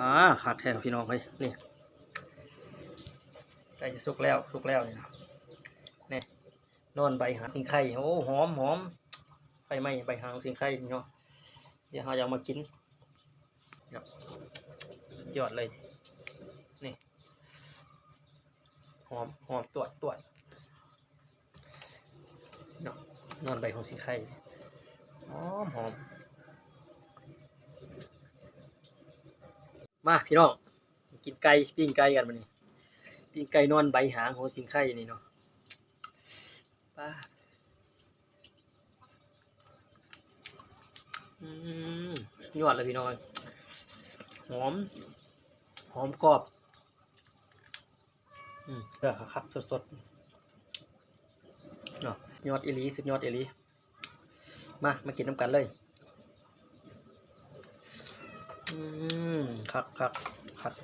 อ่าขาดแทนพี่น้องเลยนี่ใกล้จะสุกแล้วสุกแล้วนี่นะนี่นอนใบหางสิงไข่โอ้หอมหอมไฟไหม้ใบหางสิงไข่เนาะเดี๋ยวเราจะมากินครับยอดเลยนี่หอมหอมตรวจตรวจเนาะนอนใบของสิงไข่หอมหอม มาพี่น้องกินไก่ปิ้งไก่กันมานี่ปิ้งไก่นอนใบหางของสิงไข่นี่เนาะป้าอืมยอดเลยพี่น้องหอม หอมกรอบ อืมเด้อครับสดๆเนาะยอดเอลีสุดยอดเอลีมา มากินน้ำกันเลย อืม คักคักคัก